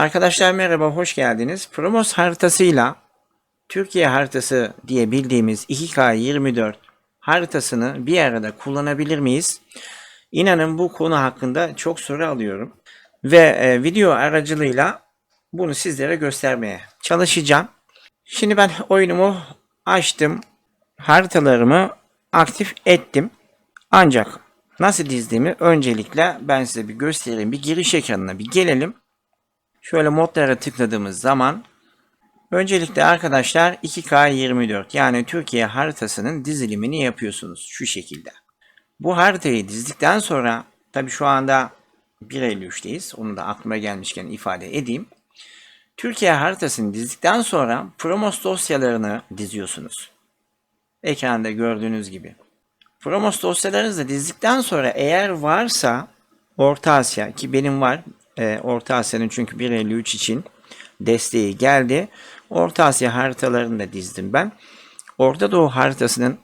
Arkadaşlar merhaba, hoş geldiniz. Promos haritasıyla Türkiye haritası diye bildiğimiz 2K24 haritasını bir arada kullanabilir miyiz? İnanın bu konu hakkında çok soru alıyorum. Ve e, video aracılığıyla bunu sizlere göstermeye çalışacağım. Şimdi ben oyunumu açtım. Haritalarımı aktif ettim. Ancak nasıl dizdiğimi öncelikle ben size bir göstereyim. Bir giriş ekranına bir gelelim. Şöyle modlara tıkladığımız zaman öncelikle arkadaşlar 2K24 yani Türkiye haritasının dizilimini yapıyorsunuz şu şekilde. Bu haritayı dizdikten sonra tabi şu anda 1.53'teyiz. Onu da aklıma gelmişken ifade edeyim. Türkiye haritasını dizdikten sonra Promos dosyalarını diziyorsunuz. Ekranda gördüğünüz gibi. Promos dosyalarınızı dizdikten sonra eğer varsa Orta Asya ki benim var. E, Orta Asya'nın çünkü 1.53 için desteği geldi. Orta Asya haritalarını da dizdim ben. Orta Doğu haritasının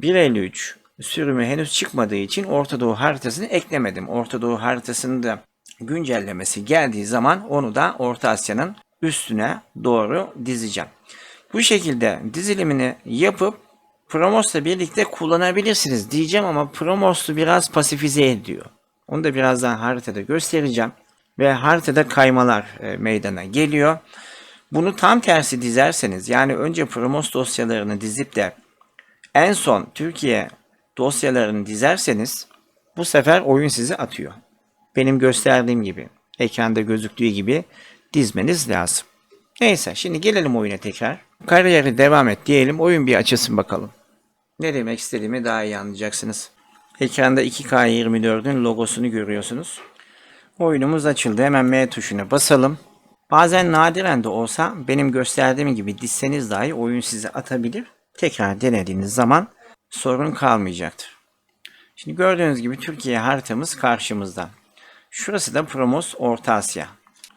1.53 sürümü henüz çıkmadığı için Orta Doğu haritasını eklemedim. Orta Doğu haritasının da güncellemesi geldiği zaman onu da Orta Asya'nın üstüne doğru dizeceğim. Bu şekilde dizilimini yapıp Promos'la birlikte kullanabilirsiniz diyeceğim ama Promos'u biraz pasifize ediyor. Onu da birazdan haritada göstereceğim. Ve haritada kaymalar e, meydana geliyor. Bunu tam tersi dizerseniz yani önce Promos dosyalarını dizip de en son Türkiye dosyalarını dizerseniz bu sefer oyun sizi atıyor. Benim gösterdiğim gibi ekranda gözüktüğü gibi dizmeniz lazım. Neyse şimdi gelelim oyuna tekrar. Kariyeri devam et diyelim. Oyun bir açılsın bakalım. Ne demek istediğimi daha iyi anlayacaksınız. Ekranda 2K24'ün logosunu görüyorsunuz. Oyunumuz açıldı. Hemen M tuşuna basalım. Bazen nadiren de olsa benim gösterdiğim gibi dizseniz dahi oyun size atabilir. Tekrar denediğiniz zaman sorun kalmayacaktır. Şimdi gördüğünüz gibi Türkiye haritamız karşımızda. Şurası da Promos Orta Asya.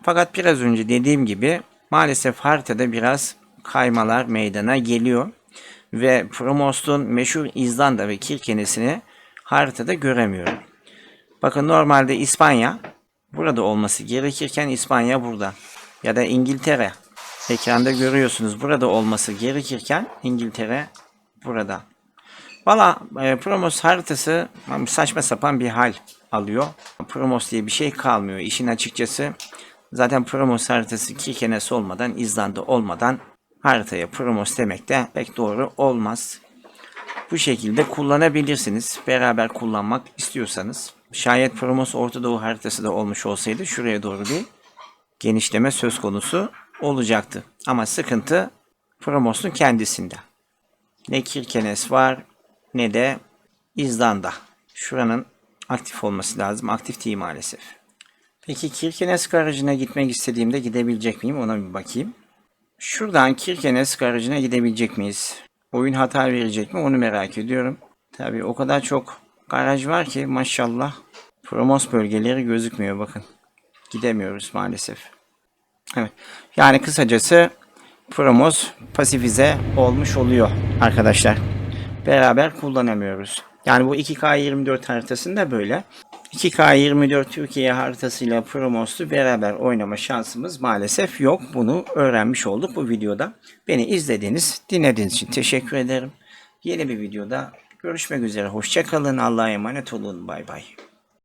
Fakat biraz önce dediğim gibi maalesef haritada biraz kaymalar meydana geliyor. Ve Promos'un meşhur İzlanda ve Kirkenes'ini haritada göremiyorum. Bakın normalde İspanya burada olması gerekirken İspanya burada. Ya da İngiltere. Ekranda görüyorsunuz burada olması gerekirken İngiltere burada. Valla e, Promos haritası saçma sapan bir hal alıyor. Promos diye bir şey kalmıyor. İşin açıkçası zaten Promos haritası Kirkenes olmadan, İzlanda olmadan haritaya Promos demek de pek doğru olmaz. Bu şekilde kullanabilirsiniz. Beraber kullanmak istiyorsanız. Şayet Promos Orta Doğu haritası da olmuş olsaydı şuraya doğru bir genişleme söz konusu olacaktı. Ama sıkıntı Promos'un kendisinde. Ne Kirkenes var ne de İzlanda. Şuranın aktif olması lazım. Aktif değil maalesef. Peki Kirkenes garajına gitmek istediğimde gidebilecek miyim? Ona bir bakayım. Şuradan Kirkenes garajına gidebilecek miyiz? Oyun hata verecek mi? Onu merak ediyorum. Tabii o kadar çok garaj var ki maşallah. Promos bölgeleri gözükmüyor bakın. Gidemiyoruz maalesef. Evet. Yani kısacası Promos pasifize olmuş oluyor arkadaşlar. Beraber kullanamıyoruz. Yani bu 2K24 haritasında böyle. 2K24 Türkiye haritasıyla Promos'u beraber oynama şansımız maalesef yok. Bunu öğrenmiş olduk bu videoda. Beni izlediğiniz, dinlediğiniz için teşekkür ederim. Yeni bir videoda görüşmek üzere. Hoşçakalın. Allah'a emanet olun. Bay bay.